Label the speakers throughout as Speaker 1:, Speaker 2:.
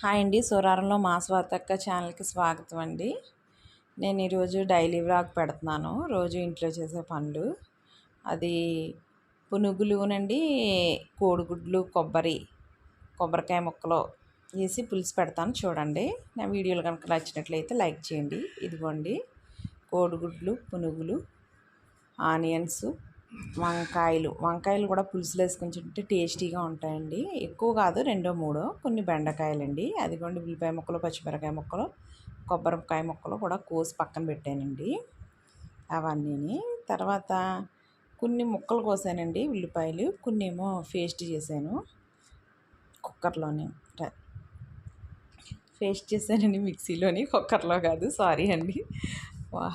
Speaker 1: Hi అండి. సూరారంలో మా స్వాతక్క ఛానల్కి స్వాగతం అండి. నేను ఈరోజు డైలీ వ్లాగ్ పెడుతున్నాను. రోజు ఇంట్లో చేసే పనులు అది పునుగులునండి కోడిగుడ్లు కొబ్బరి కొబ్బరికాయ ముక్కలు వేసి పులుసు పెడతాను. చూడండి. నా వీడియోలు కనుక నచ్చినట్లయితే లైక్ చేయండి. ఇదిగోండి. కోడిగుడ్లు పునుగులు ఆనియన్స్ వంకాయలు. వంకాయలు కూడా పులుసులు వేసుకొని తింటే టేస్టీగా ఉంటాయండి. ఎక్కువ కాదు రెండో మూడో కొన్ని బెండకాయలండి. అదిగోండి ఉల్లిపాయ ముక్కలు పచ్చిమిరకాయ ముక్కలు కొబ్బరికాయ ముక్కలు కూడా కోసి పక్కన పెట్టానండి అవన్నీ తర్వాత కొన్ని ముక్కలు కోసానండి ఉల్లిపాయలు. కొన్ని ఏమో పేస్ట్ చేశాను కుక్కర్లోనే. పేస్ట్ చేశానండి మిక్సీలోని. కుక్కర్లో కాదు సారీ అండి. వా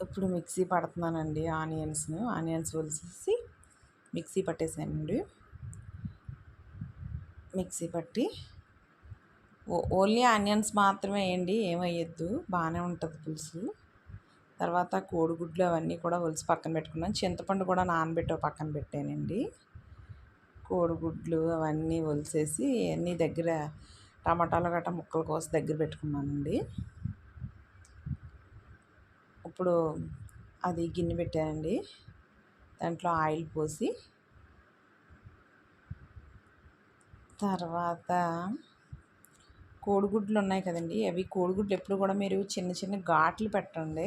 Speaker 1: ఇప్పుడు మిక్సీ పడుతున్నానండి ఆనియన్స్ను ఆనియన్స్ వలిసేసి మిక్సీ పట్టేసానండి మిక్సీ పట్టి ఓన్లీ ఆనియన్స్ మాత్రమే వేయండి ఏమయ్యద్దు బాగానే ఉంటుంది పులుసు. తర్వాత కోడిగుడ్లు అవన్నీ కూడా ఒలిసి పక్కన పెట్టుకున్నాను. చింతపండు కూడా నానబెట్టి పక్కన పెట్టానండి. కోడిగుడ్లు అవన్నీ ఒలిసేసి అన్నీ దగ్గర టమాటాలు గట్రా ముక్కలు కోసి దగ్గర పెట్టుకున్నానండి. ఇప్పుడు అది గిన్నె పెట్టానండి. దాంట్లో ఆయిల్ పోసి తర్వాత కోడిగుడ్లు ఉన్నాయి కదండి. అవి కోడిగుడ్లు ఎప్పుడు కూడా మీరు చిన్న చిన్న ఘాట్లు పెట్టండి.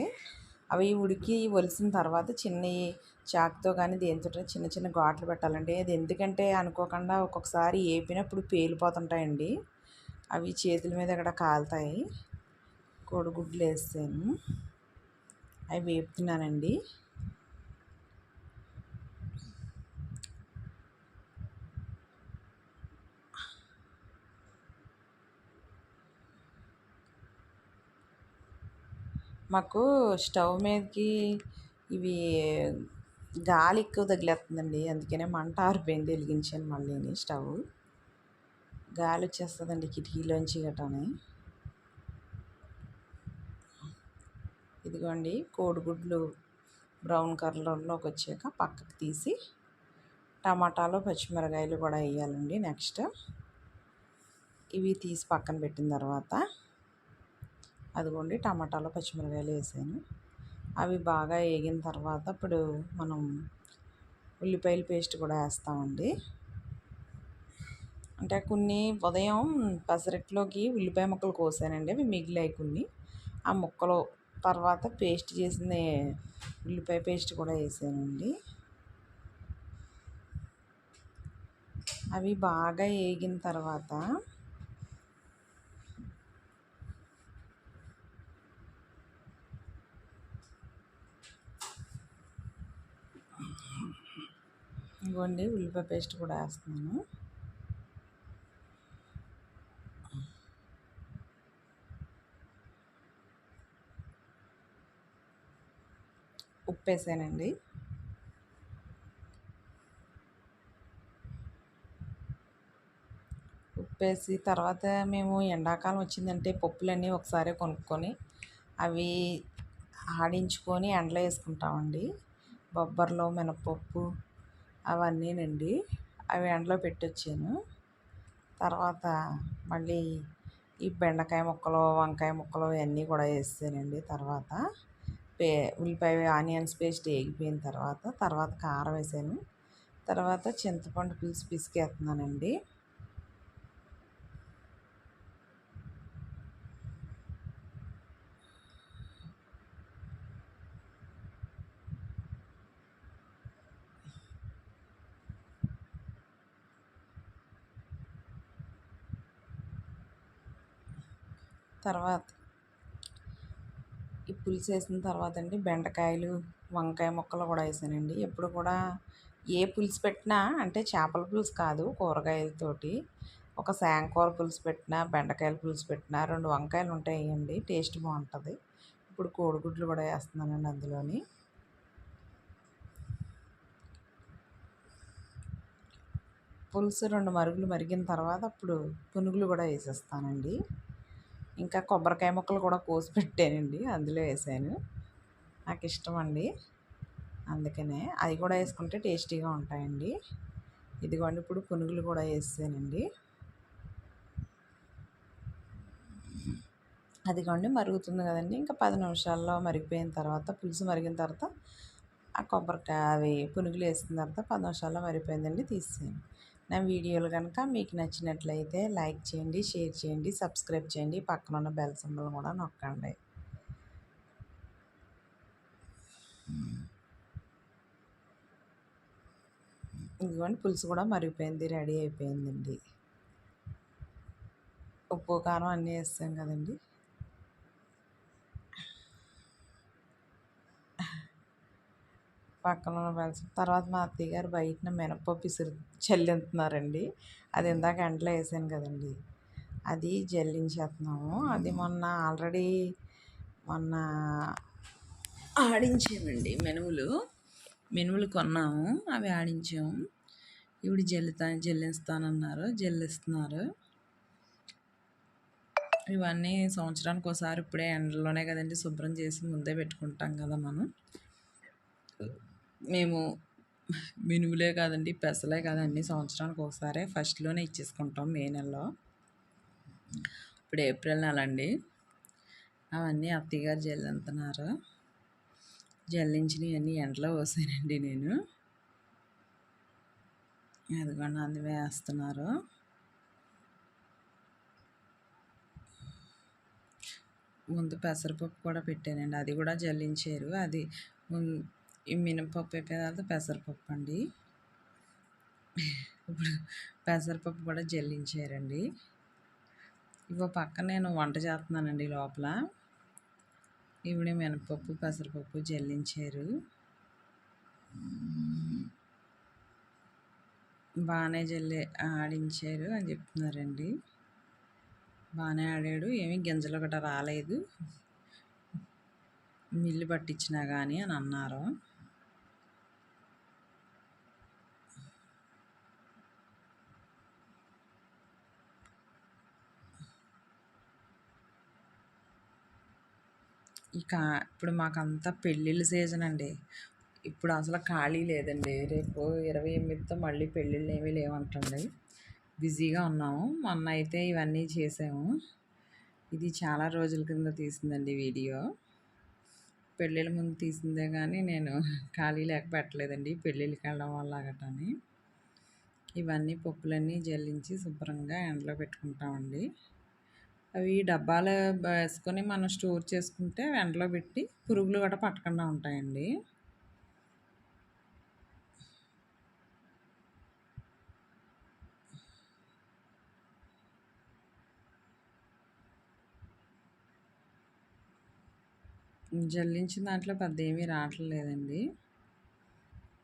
Speaker 1: అవి ఉడికి ఒలిసిన తర్వాత చిన్న చాకుతో కానీ దేనితో చిన్న చిన్న ఘాట్లు పెట్టాలండి. అది ఎందుకంటే అనుకోకుండా ఒక్కొక్కసారి వేపినప్పుడు పేలిపోతుంటాయండి. అవి చేతుల మీద అక్కడ కాలుతాయి. కోడిగుడ్లు వేస్తాను. అవి వేపుతున్నానండి మాకు స్టవ్ మీదకి ఇవి గాలి ఎక్కువ తగిలేస్తుందండి. అందుకనే మంట ఆరిపోయింది వెలిగించాను మళ్ళీ స్టవ్. గాలి వచ్చేస్తుందండి కిటికీలోంచి గట్రానే. ఇదిగోండి కోడిగుడ్లు బ్రౌన్ కలర్లోకి వచ్చాక పక్కకు తీసి టమాటాలు పచ్చిమిరకాయలు కూడా వేయాలండి నెక్స్ట్. ఇవి తీసి పక్కన పెట్టిన తర్వాత అదిగోండి టమాటాలు పచ్చిమిరకాయలు వేసాను. అవి బాగా వేగిన తర్వాత ఇప్పుడు మనం ఉల్లిపాయల పేస్ట్ కూడా వేస్తామండి. అంటే కొన్ని ఉదయం పసరెట్లోకి ఉల్లిపాయ ముక్కలు కోసానండి అవి మిగిలాయి కొన్ని. ఆ ముక్కలు తర్వాత పేస్ట్ చేసిన ఉల్లిపాయ పేస్ట్ కూడా వేసానండి. అవి బాగా వేగిన తర్వాత ఇవ్వండి ఉల్లిపాయ పేస్ట్ కూడా వేస్తున్నాను. ఉప్పు వేసానండి ఉప్పు వేసి తర్వాత మేము ఎండాకాలం వచ్చిందంటే పప్పులన్నీ ఒకసారి కొనుక్కొని అవి ఆడించుకొని ఎండలో వేసుకుంటామండి. బొబ్బర్లో మినపప్పు అవన్నీనండి. అవి ఎండలో పెట్టొచ్చాను. తర్వాత మళ్ళీ ఈ బెండకాయ ముక్కలు వంకాయ ముక్కలు ఇవన్నీ కూడా వేసానండి తర్వాత. పే ఉల్లిపాయ ఆనియన్స్ పేస్ట్ వేగిపోయిన తర్వాత తర్వాత కారం వేసాను. తర్వాత చింతపండు పులుసు పిసికేస్తున్నానండి. తర్వాత పులుసు వేసిన తర్వాత అండి బెండకాయలు వంకాయ ముక్కలు కూడా వేసానండి. ఎప్పుడు కూడా ఏ పులుసు పెట్టినా అంటే చేపల పులుసు కాదు కూరగాయలతోటి ఒక శాంకూర పులుసు పెట్టినా బెండకాయల పులుసు పెట్టినా రెండు వంకాయలు ఉంటాయండి టేస్ట్ బాగుంటుంది. ఇప్పుడు కోడిగుడ్లు కూడా వేస్తున్నానండి అందులోని. పులుసు రెండు మరుగులు మరిగిన తర్వాత అప్పుడు పునుగులు కూడా వేసేస్తానండి. ఇంకా కొబ్బరికాయ ముక్కలు కూడా కోసి పెట్టానండి. అందులో వేసాను. నాకు ఇష్టం అండి అందుకనే అవి కూడా వేసుకుంటే టేస్టీగా ఉంటాయండి. ఇదిగోండి ఇప్పుడు పునుగులు కూడా వేసానండి. అదిగోండి మరుగుతుంది కదండి. ఇంకా పది నిమిషాల్లో మరిగిపోయిన తర్వాత పులుసు మరిగిన తర్వాత ఆ కొబ్బరికాయ అవి పునుగులు వేసిన తర్వాత పది నిమిషాల్లో మరిగిపోయిందండి తీసేయండి. నా వీడియోలు కనుక మీకు నచ్చినట్లయితే లైక్ చేయండి షేర్ చేయండి సబ్స్క్రైబ్ చేయండి. పక్కన ఉన్న బెల్ సింబల్ కూడా నొక్కండి. ఇదిగోండి పులుసు కూడా మరిగిపోయింది రెడీ అయిపోయిందండి. ఉప్పు కారం అన్నీ వేస్తాం కదండి. పక్కన ఉన్న తర్వాత మా అత్తయ్య గారు బయటన మినపప్పు ఇసురు అది ఇందాక ఎండలో వేసాను కదండి. అది జల్లించేస్తున్నాము. అది మొన్న ఆల్రెడీ మొన్న ఆడించామండి మినుములు. మినుములు కొన్నాము. అవి ఆడించాము. ఇప్పుడు జల్లుతా జల్లిస్తానన్నారు జల్లిస్తున్నారు. ఇవన్నీ సంవత్సరానికి ఒకసారి ఇప్పుడే ఎండలోనే కదండి శుభ్రం చేసి ముందే పెట్టుకుంటాం కదా మనం. మేము మినుములే కాదండి పెసలే కాదండి సంవత్సరానికి ఒకసారి ఫస్ట్లోనే ఇచ్చేసుకుంటాం మే నెలలో. ఇప్పుడు ఏప్రిల్ నెల అండి అవన్నీ అత్తయ్యగారు జల్లంతున్నారు. జల్లించినవన్నీ ఎండలో పోసానండి నేను. అదిగోండి అందు వేస్తున్నారు. ముందు పెసరపప్పు కూడా పెట్టానండి అది కూడా జల్లించారు. అది ఈ మినపప్పు అయిపోయిన తర్వాత పెసరపప్పు అండి. ఇప్పుడు పెసరపప్పు కూడా జల్లించారండి. ఇవో పక్కన నేను వంట చేస్తున్నానండి లోపల. ఇవిడే మినపప్పు పెసరపప్పు జల్లించారు. బాగానే జల్లి ఆడించారు అని చెప్తున్నారండి. బాగానే ఆడాడు. ఏమీ గింజలు గట్రా రాలేదు. మిల్లు పట్టించినా కానీ అని అన్నారు. ఇక ఇప్పుడు మాకంతా పెళ్ళిళ్ళ సీజన్ అండి. ఇప్పుడు అసలు ఖాళీ లేదండి. రేపు ఇరవై ఎనిమిదితో మళ్ళీ పెళ్ళిళ్ళు ఏమీ లేవంటండి. బిజీగా ఉన్నాము. మొన్న అయితే ఇవన్నీ చేసాము. ఇది చాలా రోజుల కింద తీసిందండి వీడియో. పెళ్ళిళ్ళ ముందు తీసిందే కానీ నేను ఖాళీ లేక పెట్టలేదండి. పెళ్ళిళ్ళకి వెళ్ళడం వల్ల గటని ఇవన్నీ పప్పులన్నీ జల్లించి శుభ్రంగా ఎండలో పెట్టుకుంటామండి. అవి డబ్బాలు వేసుకొని మనం స్టోర్ చేసుకుంటే ఎండలో పెట్టి పురుగులు కూడా పట్టకుండా ఉంటాయండి. జల్లించిన దాంట్లో పెద్ద ఏమీ రావట్లేదండి.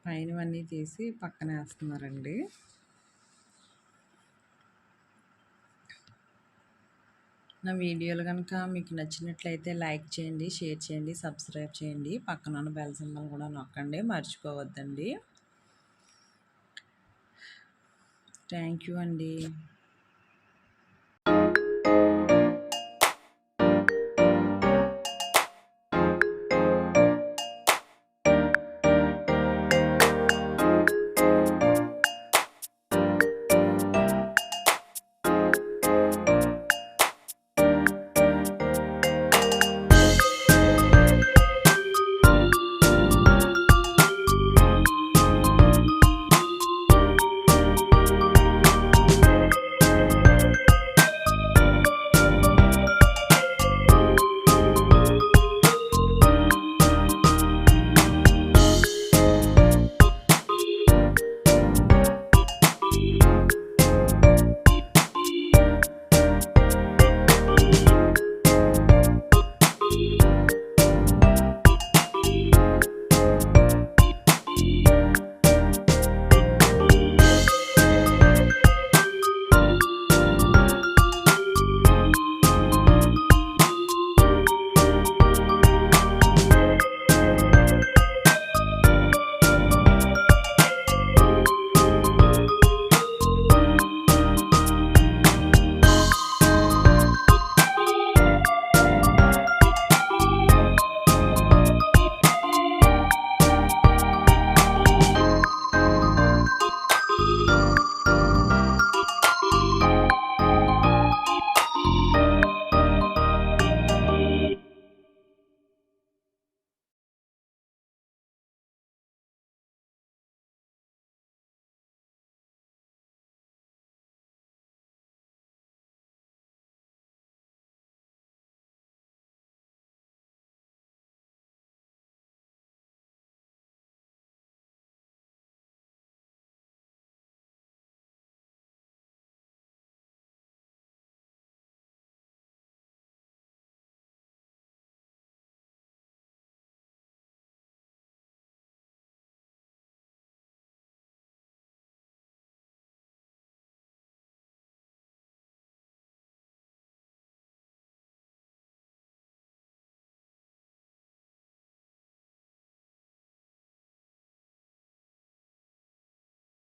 Speaker 1: పైనవన్నీ తీసి పక్కన వేస్తున్నారండి నా వీడియోలు కనుక మీకు నచ్చినట్లయితే లైక్ చేయండి షేర్ చేయండి సబ్స్క్రైబ్ చేయండి. పక్కన ఉన్న బెల్ సింబల్ కూడా నొక్కండి మర్చిపోవద్దండి. థ్యాంక్ యూ అండి.